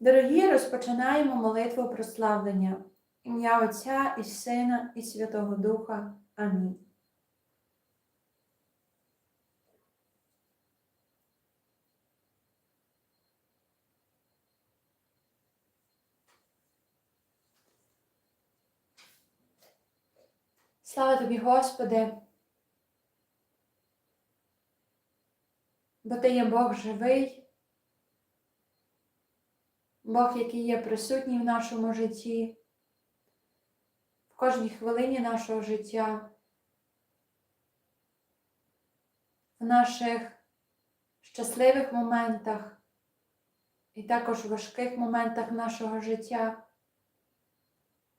Дорогі, розпочинаємо молитву прославлення. Ім'я Отця і Сина, і Святого Духа. Амінь. Слава тобі, Господи, бо Ти є Бог живий, Бог, який є присутній в нашому житті, в кожній хвилині нашого життя, в наших щасливих моментах і також важких моментах нашого життя.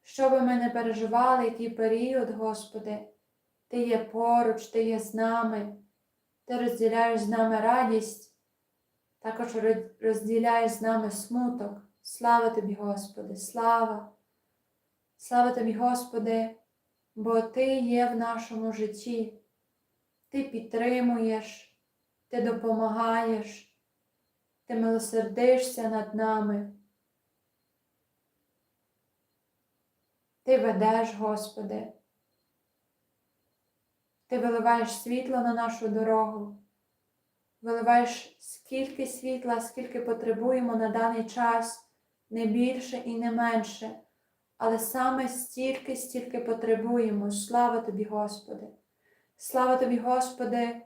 Що би ми не переживали, який період, Господи, Ти є поруч, Ти є з нами, Ти розділяєш з нами радість, також розділяєш з нами смуток. Слава Тобі, Господи, слава! Слава Тобі, Господи, бо Ти є в нашому житті, Ти підтримуєш, Ти допомагаєш, Ти милосердишся над нами. Ти ведеш, Господи. Ти виливаєш світло на нашу дорогу, виливаєш скільки світла, скільки потребуємо на даний час, не більше і не менше, але саме стільки, стільки потребуємо. Слава Тобі, Господи! Слава Тобі, Господи,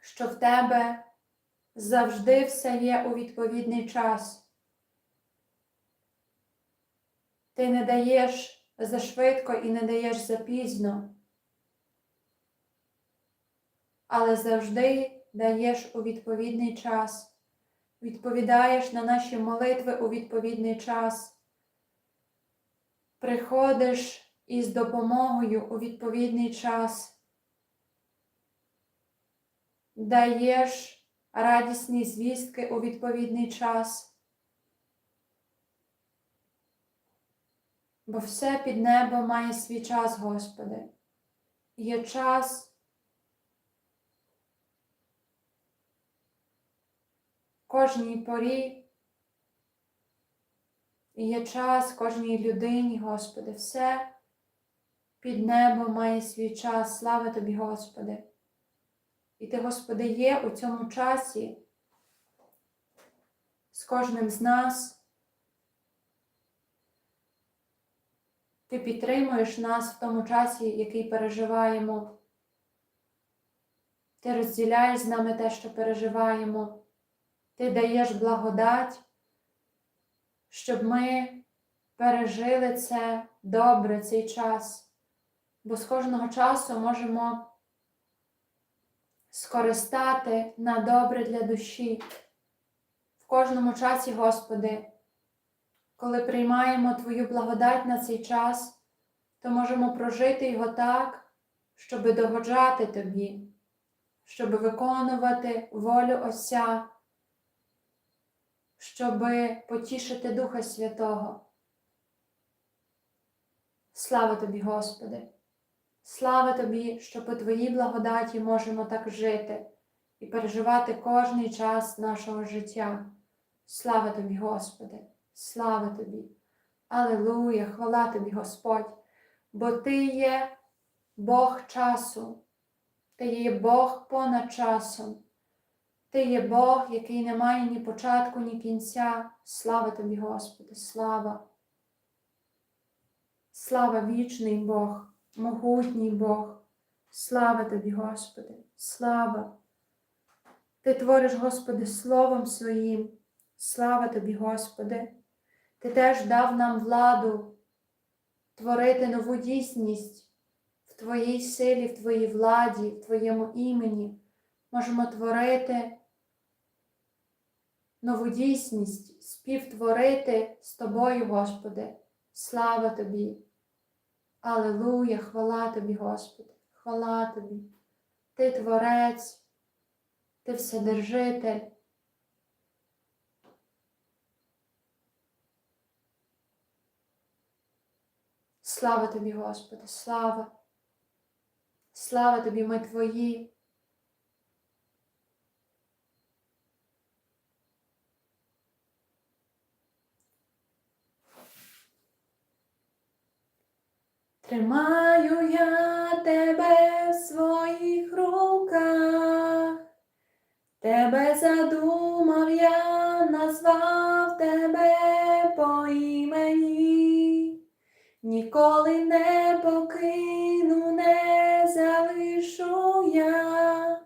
що в Тебе завжди все є у відповідний час. Ти не даєш зашвидко і не даєш запізно, але завжди даєш у відповідний час, відповідаєш на наші молитви у відповідний час, приходиш із допомогою у відповідний час, даєш радісні звістки у відповідний час. бо все під небом має свій час, Господи. Є час кожній порі, і є час кожній людині, Господи, все під небом має свій час. Слава Тобі, Господи. І Ти, Господи, є у цьому часі з кожним з нас. Ти підтримуєш нас в тому часі, який переживаємо. Ти розділяєш з нами те, що переживаємо. Ти даєш благодать, щоб ми пережили це добре, цей час, бо з кожного часу можемо скористати на добре для душі. В кожному часі, Господи, коли приймаємо Твою благодать на цей час, то можемо прожити його так, щоб догоджати Тобі, щоб виконувати волю Отця, щоб потішити Духа Святого. Слава тобі, Господи! Слава Тобі, що по Твоїй благодаті можемо так жити і переживати кожний час нашого життя. Слава тобі, Господи! Слава тобі! Аллилуйя, хвала тобі, Господь, бо Ти є Бог часу, Ти є Бог понад часом, Ти є Бог, який не має ні початку, ні кінця. Слава тобі, Господи, слава! Слава вічний Бог, могутній Бог, слава тобі, Господи, слава! Ти твориш, Господи, Словом Своїм, слава тобі, Господи! Ти теж дав нам владу творити нову дійсність в Твоїй силі, в Твоїй владі, в Твоєму імені. Можемо творити нову дійсність, співтворити з Тобою, Господи. Слава Тобі! Аллилуйя, хвала Тобі, Господи, хвала Тобі. Ти Творець, Ти Вседержитель. Слава тобі, Господи, слава! Слава тобі, ми Твої. Тримаю я тебе в своїх руках, тебе задумав я, назвав тебе по імені, ніколи не покину, не залишу я,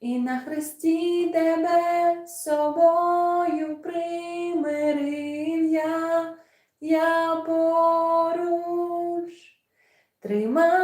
і на хресті тебе собою Тримаю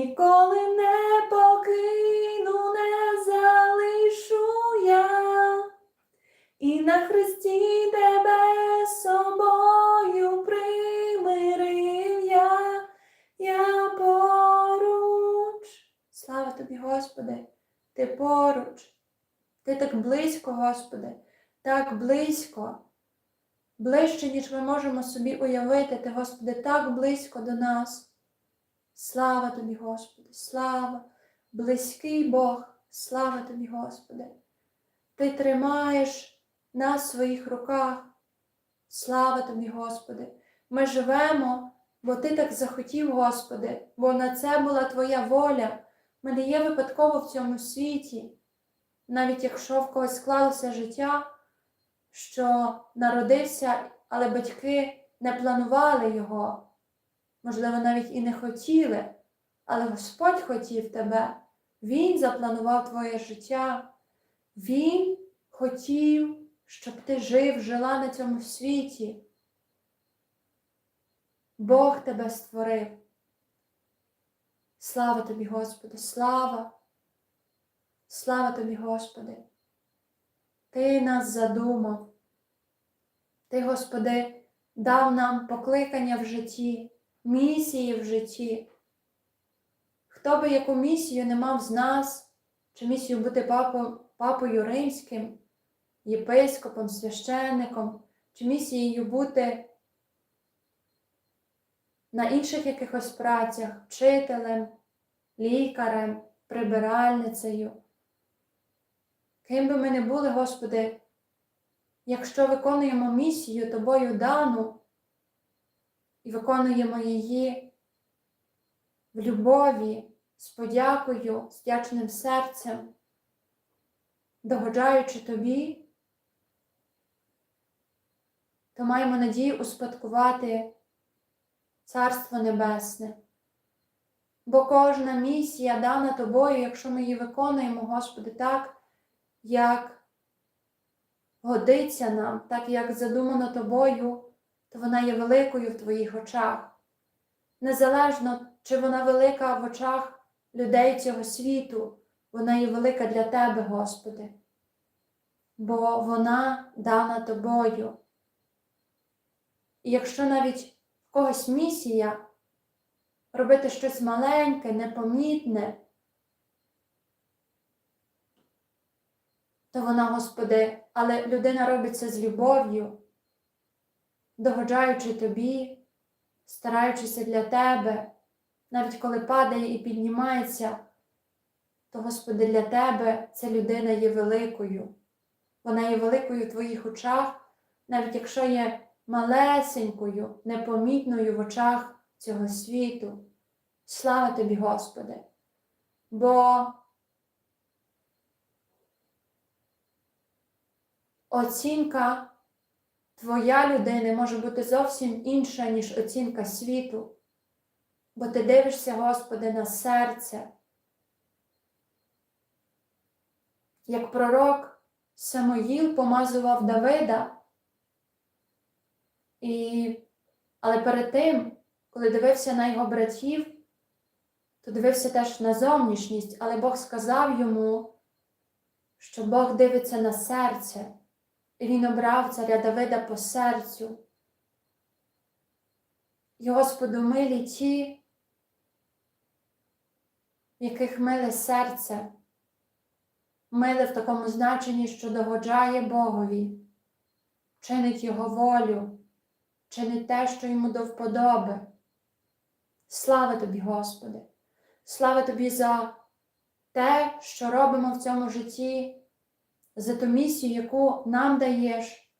ніколи не покину, не залишу я, і на хресті тебе з собою примирив я, я поруч. Слава тобі, Господи, ти поруч. Ти так близько, Господи, так близько, ближче, ніж ми можемо собі уявити, ти, Господи, так близько до нас. Слава тобі, Господи, слава, близький Бог, слава тобі, Господи. Ти тримаєш нас в своїх руках. Слава тобі, Господи. Ми живемо, бо Ти так захотів, Господи, бо на це була Твоя воля. Ми не є випадково в цьому світі, навіть якщо в когось склалося життя, що народився, але батьки не планували його, можливо, навіть і не хотіли, але Господь хотів тебе, Він запланував твоє життя, Він хотів, щоб ти жив, жила на цьому світі. Бог тебе створив. Слава тобі, Господи, слава! Слава тобі, Господи! Ти нас задумав. Ти, Господи, дав нам покликання в житті, місії в житті. Хто би яку місію не мав з нас, чи місію бути папою, папою римським, єпископом, священником, чи місією бути на інших якихось працях, вчителем, лікарем, прибиральницею. Ким би ми не були, Господи, якщо виконуємо місію Тобою дану і виконуємо її в любові, з подякою, з вдячним серцем, догоджаючи Тобі, то маємо надію успадкувати Царство Небесне. Бо кожна місія дана тобою, якщо ми її виконуємо, Господи, так, як годиться нам, так як задумано тобою, то вона є великою в твоїх очах. Незалежно, чи вона велика в очах людей цього світу, вона є велика для Тебе, Господи, бо вона дана тобою. І якщо навіть в когось місія робити щось маленьке, непомітне, то вона, Господи, але людина робить це з любов'ю, догоджаючи тобі, стараючися для тебе, навіть коли падає і піднімається, то, Господи, для тебе ця людина є великою. Вона є великою в твоїх очах, навіть якщо є малесенькою, непомітною в очах цього світу. Слава тобі, Господи. Бо оцінка твоя людини може бути зовсім інша, ніж оцінка світу. Бо ти дивишся, Господи, на серце. Як пророк Самоїл помазував Давида, і... але перед тим, коли дивився на його братів, то дивився теж на зовнішність, але Бог сказав йому, що Бог дивиться на серце, він обрав царя Давида по серцю. І Господу милі ті, яких миле серце, миле в такому значенні, що догоджає Богові, чинить Його волю, чинить те, що йому до вподоби. Слава тобі, Господи! Слава тобі за те, що робимо в цьому житті, за ту місію, яку нам даєш.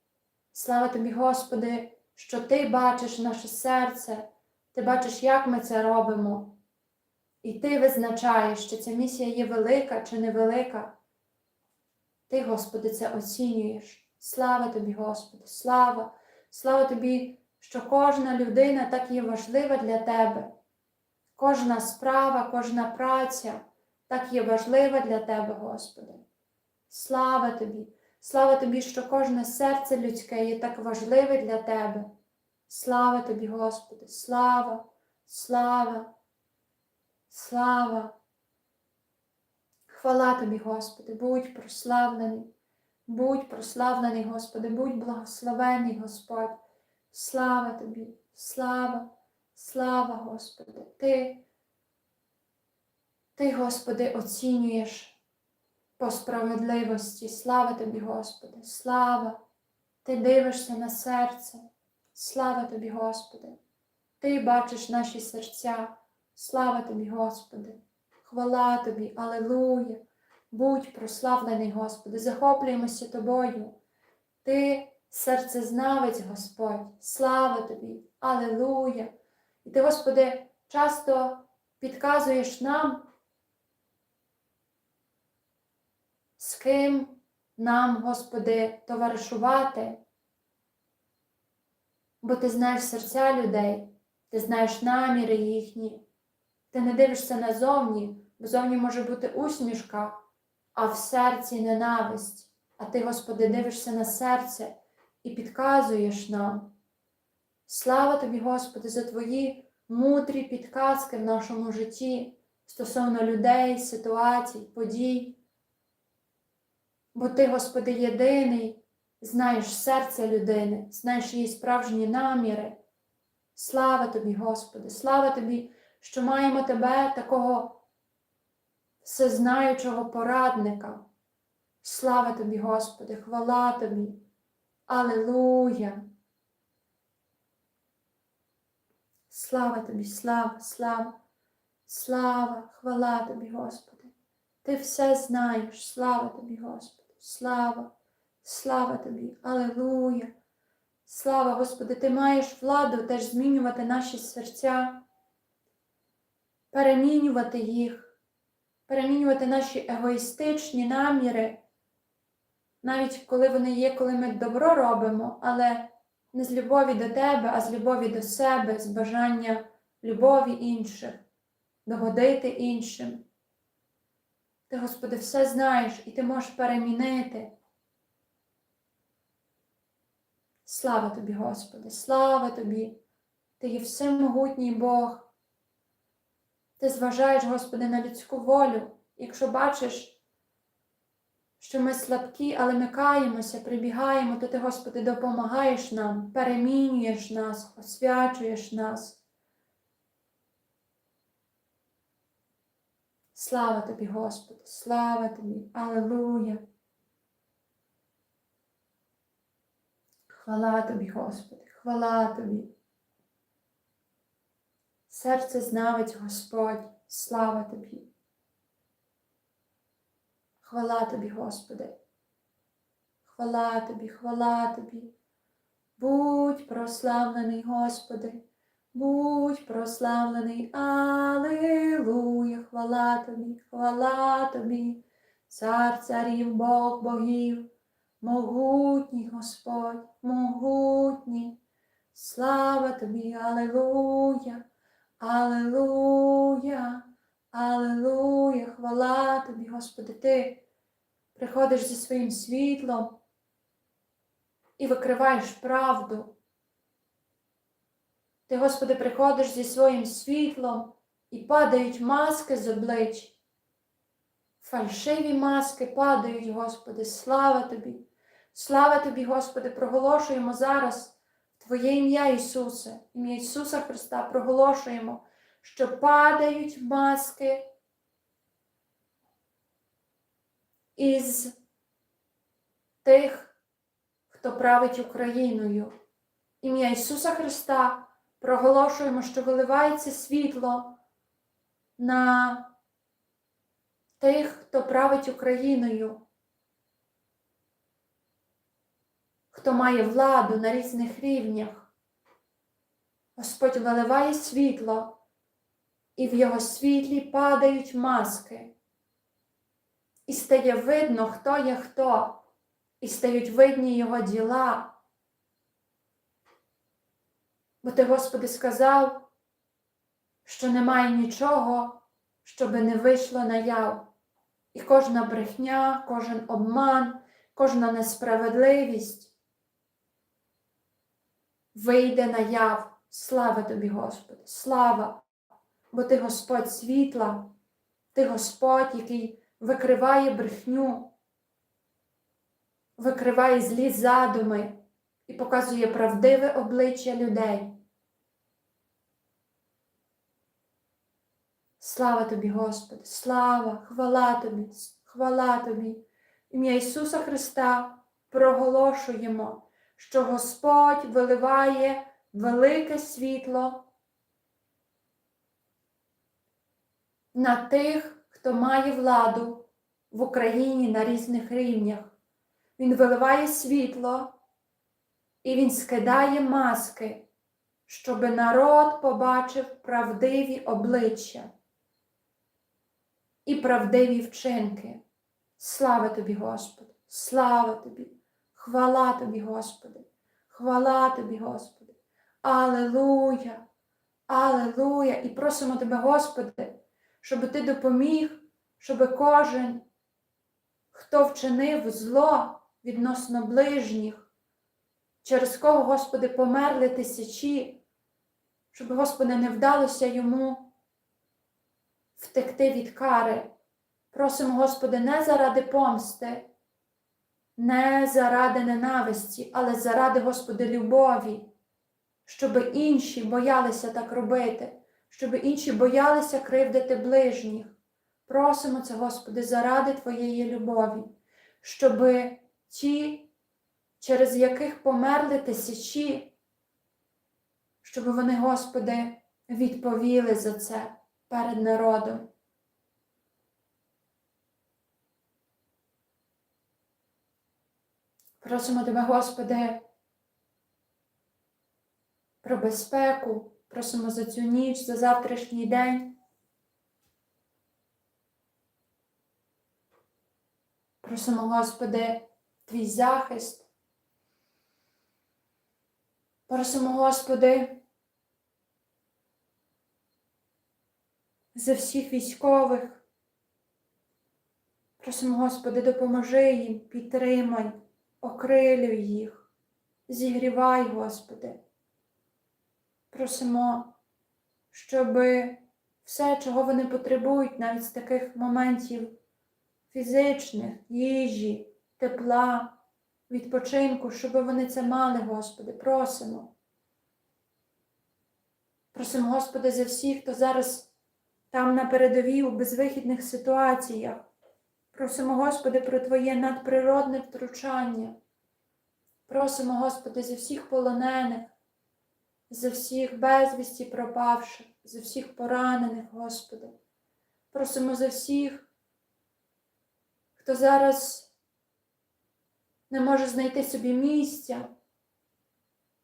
Слава тобі, Господи, що Ти бачиш наше серце, Ти бачиш, як ми це робимо. І Ти визначаєш, чи ця місія є велика чи невелика. Ти, Господи, це оцінюєш. Слава тобі, Господи, слава, слава тобі, що кожна людина так є важлива для Тебе. Кожна справа, кожна праця так є важлива для Тебе, Господи. Слава Тобі, слава Тобі, що кожне серце людське є так важливе для Тебе. Слава Тобі, Господи, слава, слава, слава. Хвала Тобі, Господи, будь прославлений, будь прославлений, Господи, будь благословений, Господь. Слава Тобі, слава. Слава, Господи, Ти, Ти, Господи, оцінюєш по справедливості. Слава Тобі, Господи, слава, Ти дивишся на серце. Слава Тобі, Господи, Ти бачиш наші серця. Слава Тобі, Господи, хвала Тобі, Алелуя. Будь прославлений, Господи, захоплюємося Тобою. Ти серцезнавець, Господь, слава Тобі, Алелуя. І ти, Господи, часто підказуєш нам, з ким нам, Господи, товаришувати, бо Ти знаєш серця людей, ти знаєш наміри їхні, ти не дивишся назовні, бо зовні може бути усмішка, а в серці ненависть. А ти, Господи, дивишся на серце і підказуєш нам. Слава тобі, Господи, за Твої мудрі підказки в нашому житті стосовно людей, ситуацій, подій. Бо Ти, Господи, єдиний, знаєш серце людини, знаєш її справжні наміри. Слава тобі, Господи, слава тобі, що маємо Тебе такого всезнаючого порадника. Слава тобі, Господи, хвала тобі. Аллилуйя! Слава тобі, слава, слава, слава, хвала тобі, Господи. Ти все знаєш, слава тобі, Господи, слава, слава тобі, Аллилуйя. Слава, Господи, Ти маєш владу теж змінювати наші серця, перемінювати їх, перемінювати наші егоїстичні наміри, навіть коли вони є, коли ми добро робимо, але не з любові до тебе, а з любові до себе, з бажання любові інших, догодити іншим. Ти, Господи, все знаєш і ти можеш перемінити. Слава тобі, Господи, слава тобі, Ти є всемогутній Бог. Ти зважаєш, Господи, на людську волю, якщо бачиш, що ми слабкі, але ми каємося, прибігаємо, то ти, Господи, допомагаєш нам, перемінюєш нас, освячуєш нас. Слава тобі, Господи, слава тобі, Аллилуйя. Хвала тобі, Господи, хвала тобі. Серце знавець Господь, слава тобі. Хвала тобі, Господи. Хвала тобі, хвала тобі. Будь прославлений, Господи, Будь прославлений, Алилуя, хвала тобі, хвала тобі, цар царів, Бог богів, могутній Господь, могутній, слава тобі, Алилуя, Алилуя, Алилуя, хвала тобі, Господи, ти приходиш зі своїм світлом і викриваєш правду. Ти, Господи, приходиш зі своїм світлом і падають маски з облич. Фальшиві маски падають, Господи, слава Тобі. Слава Тобі, Господи, проголошуємо зараз Твоє ім'я Ісусе, ім'я Ісуса Христа, проголошуємо, що падають маски із тих, хто править Україною. Ім'я Ісуса Христа проголошуємо, що виливається світло на тих, хто править Україною, хто має владу на різних рівнях. Господь виливає світло, і в його світлі падають маски. І стає видно, хто є хто, і стають видні його діла. Бо ти, Господи, сказав, що немає нічого, щоби не вийшло наяв. І кожна брехня, кожен обман, кожна несправедливість вийде наяв. Слава тобі, Господи, слава! Бо ти Господь світла, ти Господь, який викриває брехню, викриває злі задуми і показує правдиве обличчя людей. Слава тобі, Господи, слава, хвала тобі, хвала тобі. Ім'я Ісуса Христа проголошуємо, що Господь виливає велике світло на тих, хто має владу в Україні на різних рівнях. Він виливає світло і він скидає маски, щоби народ побачив правдиві обличчя і правдиві вчинки. Слава тобі, Господи, слава тобі, хвала тобі, Господи, хвала тобі, Господи. Алелуя, Алелуя! І просимо Тебе, Господи, щоб Ти допоміг, щоб кожен, хто вчинив зло відносно ближніх, через кого, Господи, померли тисячі, щоб, Господи, не вдалося йому втекти від кари. Просимо, Господи, не заради помсти, не заради ненависті, але заради, Господи, любові, щоб інші боялися так робити, щоб інші боялися кривдити ближніх. Просимо це, Господи, заради Твоєї любові, щоб ті, через яких померли тисячі, щоб вони, Господи, відповіли за це перед народом. Просимо Тебе, Господи, про безпеку, просимо за цю ніч, за завтрашній день. Просимо, Господи, Твій захист. Просимо, Господи, за всіх військових. Просимо, Господи, допоможи їм, підтримай, окрилюй їх, зігрівай, Господи. Просимо, щоб все, чого вони потребують, навіть з таких моментів фізичних, їжі, тепла, відпочинку, щоб вони це мали, Господи, просимо. Просимо, Господи, за всіх, хто зараз там на передовій у безвихідних ситуаціях. Просимо, Господи, про Твоє надприродне втручання. Просимо, Господи, за всіх полонених, за всіх безвісті пропавших, за всіх поранених, Господи. Просимо за всіх, хто зараз не може знайти собі місця,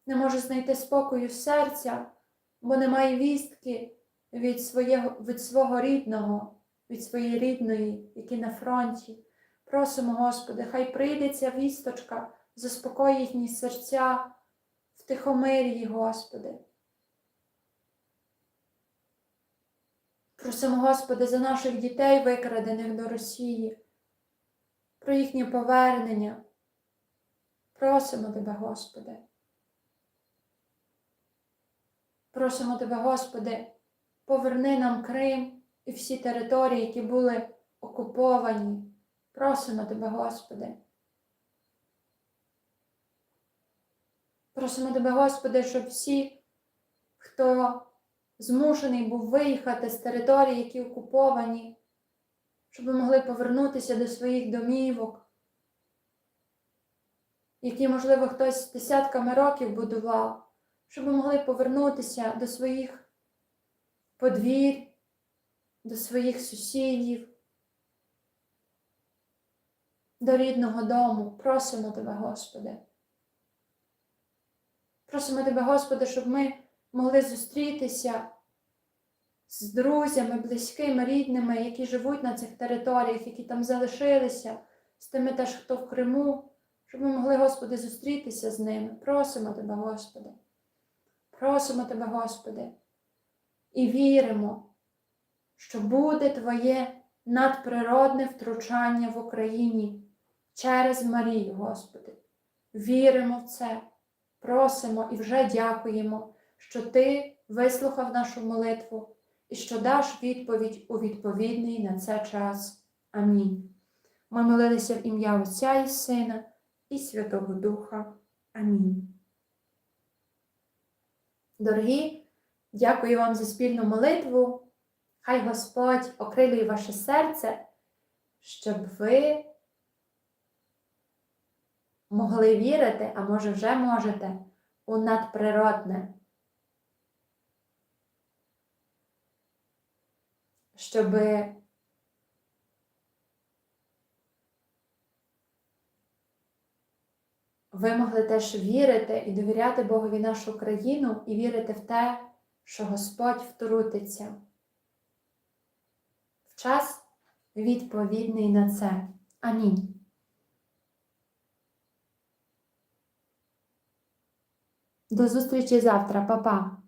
не може знайти спокою серця бо немає вістки від, своєго, від свого рідного, від своєї рідної, які на фронті. Просимо, Господи, хай прийде ця вісточка, заспокоїть їхні серця в тихомир'ї, Господи. Просимо, Господи, за наших дітей, викрадених до Росії, про їхнє повернення. Просимо Тебе, Господи. Просимо Тебе, Господи, поверни нам Крим і всі території, які були окуповані. Просимо Тебе, Господи. Просимо Тебе, Господи, щоб всі, хто змушений був виїхати з територій, які окуповані, щоб могли повернутися до своїх домівок, які, можливо, хтось десятками років будував, щоб могли повернутися до своїх подвір, до своїх сусідів, до рідного дому. Просимо Тебе, Господи. Просимо Тебе, Господи, щоб ми могли зустрітися з друзями, близькими, рідними, які живуть на цих територіях, які там залишилися, з тими теж, хто в Криму, щоб ми могли, Господи, зустрітися з ними. Просимо Тебе, Господи. Просимо Тебе, Господи, і віримо, що буде Твоє надприродне втручання в Україні через Марію, Господи. Віримо в це, просимо і вже дякуємо, що Ти вислухав нашу молитву і що даш відповідь у відповідний на це час. Амінь. Ми молилися в ім'я Отця і Сина і Святого Духа. Амінь. Дорогі, дякую вам за спільну молитву. Хай Господь окрилює ваше серце, щоб ви могли вірити, а може вже можете, у надприродне. Щоб ви могли теж вірити і довіряти Богові нашу країну і вірити в те, що Господь втрутиться в час відповідний на це. Амінь. До зустрічі завтра, Па-па!